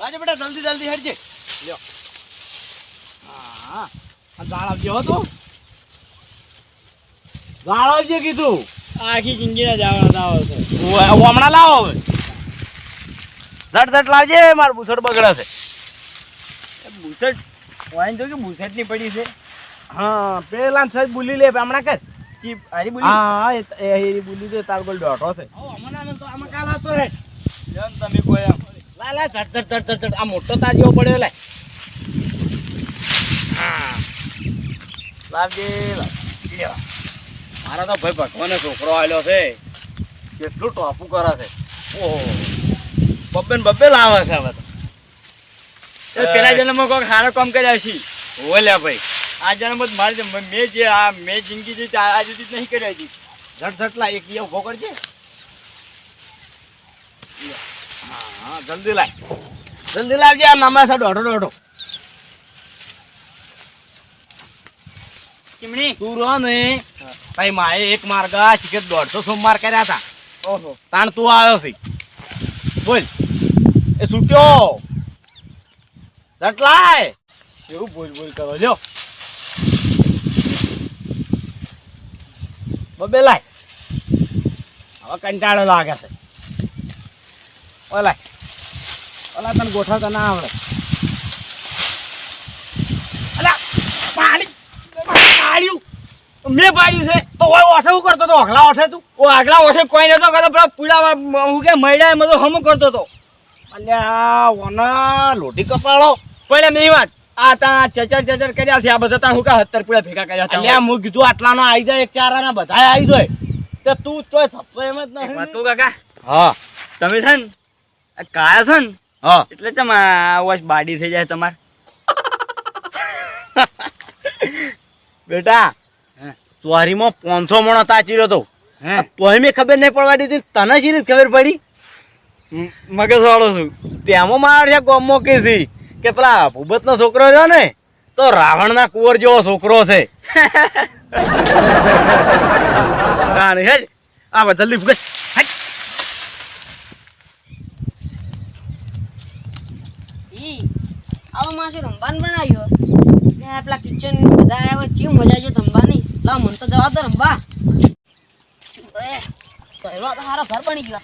લાજે બેટા જલ્દી જલ્દી હેડજે. લ્યો. હા આ ગાળ આવજે હો તું. ગાળ આવજે કીધું. આખી જિંદગીના જાવડા દાવો છે. હમણાં લાવો હવે. ઝટ ઝટ લાવજે માર બુસડ બગડે છે બુસટ વાઈન જો કે બુસટની પડી છે. હા પેલા સજ બોલી લે હમણાં કે ચીપ હારી બોલી? હા એ એ બોલી દે તાર ગોલ ડોટો છે. હમણાં તો આમાં કાલ હતો રે જન તમે કોઈ આમ લા લા ઝટ ઝટ ઝટ ઝટ ઝટ આ મોટો તાજીઓ પડ્યો લે. લાવજે. મારા તો ભાઈ ભગવાનનો છોકરો આવેલો છે. કેટલું ટોપું કરે છે. ઓહો. બબ્બે ને બબ્બે લાવે છે હવે તો. પેલા જન્મમાં કોઈક સારો કામ કર્યા છે. ઓલ્યા ભાઈ. આ જન્મ મારી મેં જે આ, મેં જિંદગી જે આ જુદી નહીં કર્યા હતી ઝટ ઝટલા એક ઊભો કરજે. હા હા જલ્દી લાય. જલ્દી લાવજે આ નામા છે દોઢો દોઢો. ચીમણી તું રહો ને. ભાઈ માએ એક માર્ગા શીખે દોઢસો સોમવાર કર્યા હતા. ઓહો. તાણ તું આવ્યો છે. બોલ. એ છૂટ્યો. જટલાય એવું બોલ બોલ કરો લ્યો. બબે લાય. હવે કંટાળો લાગે છે. ઓલાય. ઓલા તને ગોઠવતા ના આવડે. અલા પાણી. પાડ્યું. મેં પાડ્યું છે. તો ઓય ઓઠે હું કરતો તો અગલા ઓઠે તું? ઓ આગલા વર્ષે કોઈ નતો કરતો પેલા પીડા હું કે મૈડા એમાં તો હમ કરતો હતો. અલ્યા ઓના લોટી કપાળો. પણ એમ નહીં વાત. આ તા ચચર ચચર કર્યા છે. આ બધા તા હું કા હત્તર પીડા ભેગા કર્યા છે. અલ્યા હું કીધું આટલાનો આવી જાય એક ચારાના બધા આવી જાય. તે તું ચોય થપ્પો એમ જ નહીં કહું કાકા? હા. તમે છે ને કાયા છો ને? હા. એટલે તમે આ બાડી થઈ જાય તમારે. બેટા. ચોરીમાં પાંચસો મણો તાચી રહ્યો તો. તોય મેં ખબર નહીં પડવા દીધી. તને શી ખબર પડી? મગજ વાળો છું. તેમાં માર છે ગોમો કે છે કે પેલા ભૂબતનો છોકરો રહ્યો ને તો રાવણના કુંવર જેવો છોકરો છે. આ જલ્દી ફૂગે હેડ ઈ માસે રમવાનું બનાવ્યો ને પેલા કિચન બધા આવ્યા કેવી મજા આવી રમવાની લાવ મને તો જવા દો, રમવા. કરવા તો સારો ઘર બની ગયો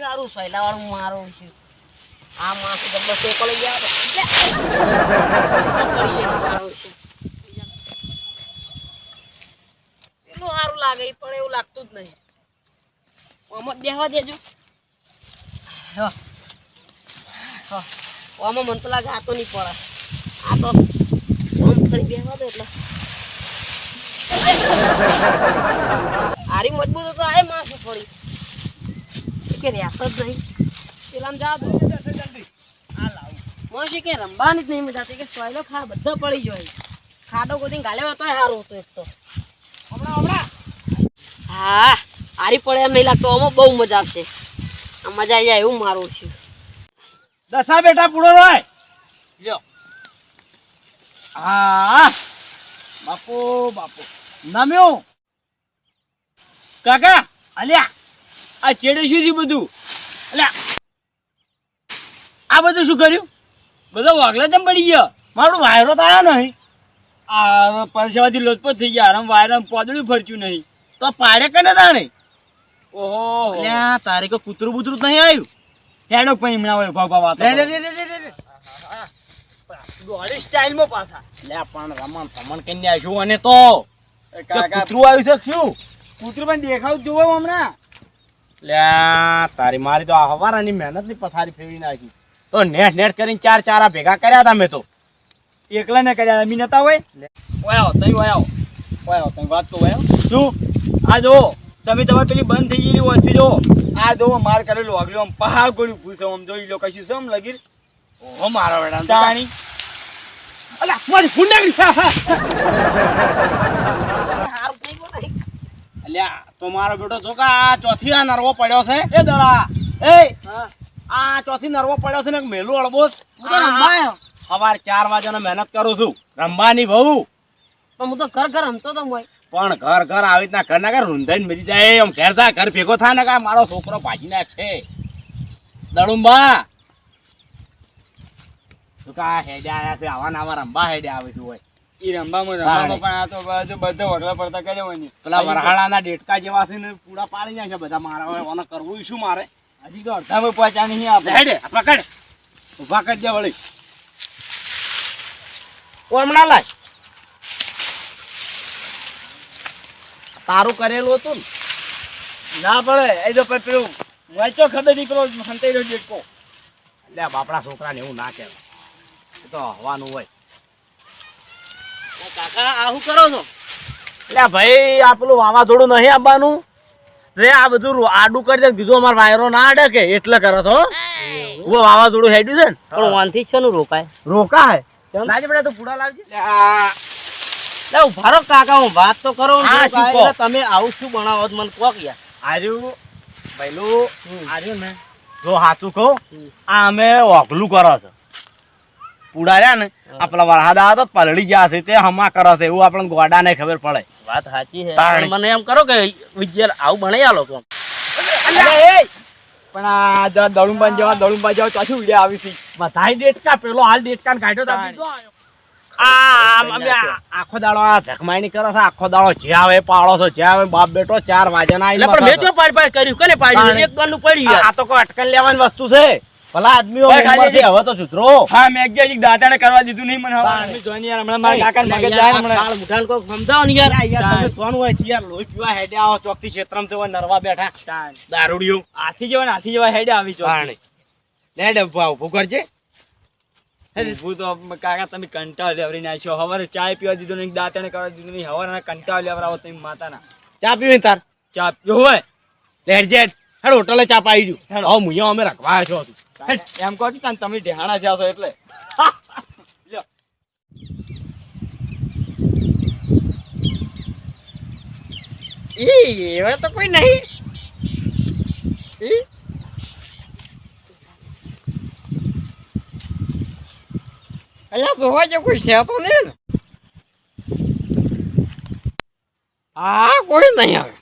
વાળું વાળું મારું છું. આ માસ લઈ ગયા પેલું સારું લાગે પણ એવું લાગતું જ નહીં. આમાં બેહવા દેજો હા. હા. આમાં મને તો લાગે આ તો નહીં પડે આ તો આમ ફરી બેહવા દો એટલે હારી મજબૂત હતો આ માથું પડી કે રહેતો જ નહીં પેલામાં જા દો મોસી કે રમવાની જ નહીં મજા કે સોયલો ખા બધા પડી જાય ખાડો ગોતીને ગાલે તો સારું હતું એક તો હા હારી પડે એમ નહીં લાગતો આમાં બહુ મજા આવશે. આ મજા આવી જાય એવું મારું છે. દસા બેટા પૂરો રોય લ્યો. હા. બાપુ બાપુ. નમ્યો? કાકા અલ્યા આ ચેડે શું થયું બધું? અલ્યા આ બધું શું કર્યું? બધા વાગલા તેમ પડી ગયા. મારું વાયરો તો આવ્યો નહીં. આ પરસેવાથી લોચપોચ થઈ ગયા. આરામ વાયરામ પોદળું ફરચ્યું નહીં. તો પાડે કને તાણે? ઓહો. અલ્યા તારે કોઈ કૂતરું બૂતરું નહીં આવ્યું? હેડો પણ હમણાં હોય ભાવ ભાવ રે રે રે રે રે દોડી સ્ટાઇલમાં પાછા. લે પણ રમણ ભમણ કન્યા આવ્યું અને તો. કે કૂતરું આવ્યું છે શું? કૂતરું પણ દેખાવ જોવો હમણાં. લ્યા તારી મારી તો આ હવારાની મહેનતની પથારી ફેરવી નાખી. તો નેટ નેટ કરીને ચાર ચારા ભેગા કર્યા હતા મેં તો. એકલા ને કર્યા મી નતા હોય? ઓયો તઈ ઓયો ઓયો તઈ વાત તો ઓયો શું? આ જો તમે તમારે પેલી બંધ થઈ ગયેલી વસ્તી જો. આ જો માર કરેલું આગળ આમ પહાડ ગોળ્યું ભૂસો આમ જોઈ લો કશું આમ લગી ઓહો મારા વેડા તાણી. અલા મારી ફુંડાગરી સા અલ્યા તો મારો બેટો જો કા આ ચોથી આ નરવો પડ્યો છે. એ દડા. એ હા આ ચોથી નરવો પડ્યો છે ને એક મેલું અડબો સવાર ચાર વાગ્યાનો મહેનત કરું છું. રમવાની બહુ પણ હું તો ઘર ઘર રમતો તો મોય પણ ઘર ઘર આવી રીતના ઘર ના ઘર રૂંધાઈને મરી જાય એમ. ઘેર થા ઘર ભેગો થાય ને કા મારો છોકરો ભાજી નાખશે. દડુંબા. તું કા હેડે આયા છે આવા નાવા રંબા હેડે આવે છે હોય ઈ રંબામાં રંબામાં પણ આ તો બાજુ બધા વગલા પડતા કર્યો હોય પેલા વરહાળાના ડેટકા જેવા છે ને પૂરા પાડી નાખે બધા મારા ઓને કરવું શું મારે? હજી તો અડધામાં પહોંચ્યા નહીં આપણે હેડે પકડ. ઊભા કરજે વળી. ઓ હમણાં લાય. તારું કરેલું હતું ના. પડે એ જો પેલું વાંચો ખબર નહીં સંતાઈ રહ્યો જેટકો એટલે બાપડા છોકરાને એવું ના કહેવાય. એ તો હવાનું હોય. કાકા આ શું કરો છો? એટલે ભાઈ આ પેલું વાવાઝોડું નહીં આવવાનું? રે આ બધું આડું કરી દે બીજું અમાર વાયરો ના અડે કે એટલે કરો તો હું. વાવાઝોડું હેડ્યું છે ને. પણ વાનથી છે રોકાય? રોકાય? કેમ? લાજે બેટા તું પૂડા લાવજે. લે કાકા હું વાત તો કરો ને તમે આવું શું બનાવો મને કહો યાર. આર્યું પહેલું આર્યું ને જો સાચું કહું આ અમે ઓગલું કરો છો. પૂડા ને આ પેલા વરહાદા હતા તો પલળી ગયા છે તે હમા કરો છે એવું આપણને ગોડાને ખબર પડે. વાત સાચી છે. મને એમ કરો કે વિજ્ઞાન આવું બનાવી આ લોકો પણ આ દ- દળુંબાન જેવા દળુંબા જવા ચોથી ઉડ્યા આવી છે. બધાય ડેટકા પેલો હાલ ડેટકા કાઢ્યો તો આખો દાડો આ જખમાઈની કરો છો આખો દાડો જે આવે પાડો છો જે આવે બાપ બેટો ચાર વાગ્યાના આઈને એટલે પણ મેં મથો છો. જો પાડ પાડ કર્યું કને પાડ્યું તાણી. એક બારનું પડ્યું આ તો કોઈ અટકન લેવાની વસ્તુ છે. ભલા આદમીઓ ભાઈ, ખાલી ઉંમરથી હવે તો સુધરો. હા મેં એક એક કરવા દીધું નહીં મને હવે. તાણી. યાર હમણાં મારા કાકાને મગજ જાય હમણાં. કાળ મુઠાને સમજાવો ને યાર. યાર, યાર, તમે જોવાનું હોય છે યાર, લોહી પીવા હેડે આવો ચોકથી ક્ષેત્રમાં તો નરવા બેઠા. દારૂડિયું. હાથી જવા ને હાથી જેવા હેડે આવી પાણી. લે ડે ઊભા કરજે. ઊભું તો કાકા તમે કંટાળ લેવરી નાખ્યો હવારે ચાય પીવા દીધો નહીં દાંતણે કરવા દીધું નહીં. હવારે કંટાળ લેવરાવો તમે માતાના. ચા પીવી તાર? ચા પીવો હોય? લેટ જેટ હેડ. હોટલે ચા પાઈ ગયું હેડ. હો મુયો અમે રખવા છો એમ કહો છો તમે ઢેહાણા જાઓ છો એટલે. ઈ એવા તો કોઈ નહીં. ઈ અલ્યા જોવા જે કોઈ છે તો નહીં ને. હા કોઈ નહીં આવે.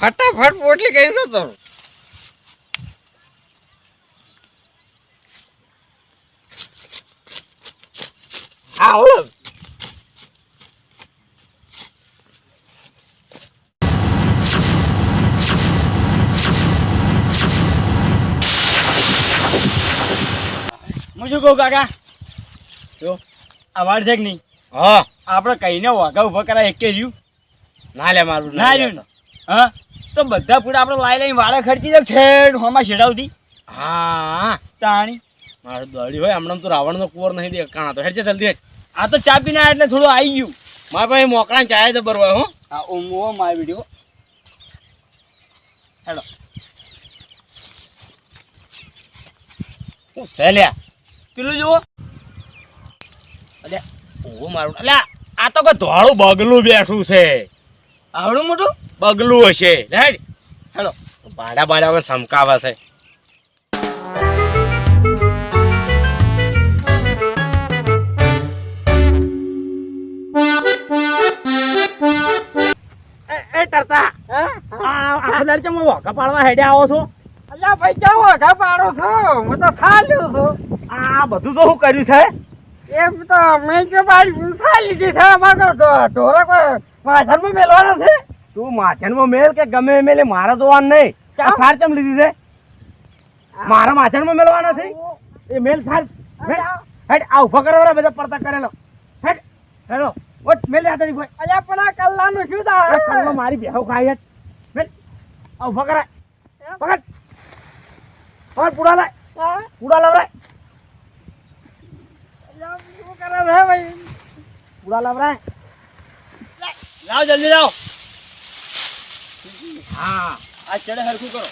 ફટાફટ પોટલી કરી દો તો. હા હું શું કહું કાકા. જો અવાજ છે કે નહીં? હા. આપણે કહીને વાઘા ઊભા કરાય એક રહ્યું ના લે મારું ના રહ્યું હા? તો બધા પૂરા આપણે લાઈ લઈને વાળા ખર્ચી જાય ઠેઠ હોમાં છેડાવતી. હા. તાણી. મારું દોડી હોય હમણાં તો રાવણનો કુંવર નહીં દે કાણા તો. હેડ છે જલ્દી આ તો ચા પીને એટલે થોડું આવી ગયું. મારા ભાઈ મોકળા ચાય જબર હોય હો. હા ઊંઘો ઓ વીડિયો હેલો હું છે લ્યા? પેલું જુઓ. ઓહો મારું અલ્યા આ તો કે ધોળું બગલું બેઠું છે. આવડું મોટું? બગલું હશે. રાઈટ હેલો ભાડા ભાડા વગર સમકાવે છે. પાડવા હેડે આવો છો? અલ્યા ભાઈ ક્યાં વાઘા પાડો છો? હું તો ખા છું. આ બધું તો શું કર્યું છે? એમ તો મેં કે મારી ખા લીધી છે અમારો ઢોરક માથામાં મેલવાનો છે. તું માછણમાં મેલ કે ગમે મેલે મારા જોવાનું નહીં. આ સાર ચમ લીધી છે? મારા માછણમાં મેલવાના છે? એ મેલ સાર હેડ આ ઊભા કરવા બધા પડતા કરેલો. હેડ હેલો ઓટ મેલ આ તારી ભાઈ અલ્યા પણ આ કલ્લાનું શું થાય? કલ્લો મારી બેહો ખાઈ હેડ. મેલ. આ ઊભા કરાય. પકડ. પકડ પૂડા લાય. પૂડા લાવરાય. શું કરે છે ભાઈ? પૂડા લાવરાય. લાવ જલ્દી લાવ. હા. આ ચડે હરખું કરો.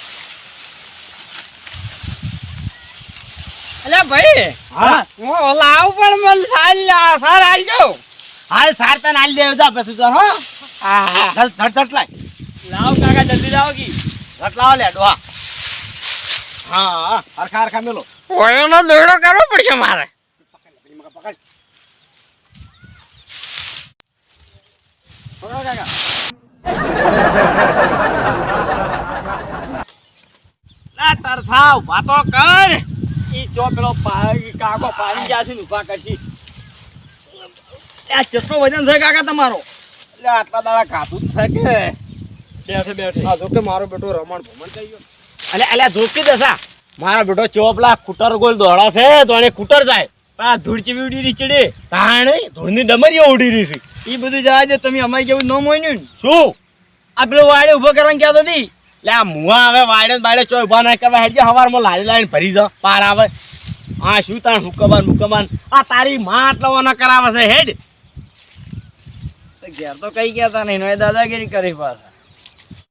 અલ્યા ભાઈ હા. હું લાવ પણ મન સાલ સાર આવી ગયો હાલ સાર તને આલી દેવ જા પછી તો હો. હા હા. ચલ ઝટ ઝટ લાય. લાવ કાકા જલ્દી લાવ કી. ઝટ લાવ લે ડોહા. હા હા. હરખા હરખા મેલો. કોઈનો દોડો કરવો પડશે મારે. પકડો કાકા લા તરસાવ વાતો કર. ઈ પેલો પા- કાકો પાડી ગયા છે ને ઊભા કરશી. આ ચટલો વજન છે કાકા તમારો? એટલે આટલા દાડા ખાધું જ છે કે? બેઠે બેઠે. જો મારો બેટો રમણ ભમણ થઈ ગયો. અલે અલે જોકી દસા મારો બેટો ચોપલા કુટર ગોલ દોડા છે તો એને કુટર જાય. પણ આ ધૂળ ચેવી ઉડી રહી ચડે તાણે ધૂળની ડમરીઓ ઉડી રહી છે. ઈ બધું જવા દે, તમે અમારી જેવું ન મોન્યું શું? આ પેલો વાડે ઊભો કરવાનું કહેતો હતી લે, આ મુવા હવે વાડે બાડે ચોય ઊભા ના કરવા હેડજે હવારમાં લારી લારીને ભરી જા. પાર આવે. આ શું તાણ હુકમાન હુકમાન આ તારી માં આટલા ના કરાવે છે, હેડ. ઘેર તો કઈ ગયા તા નહીં દાદાગીરી કરી પાછા.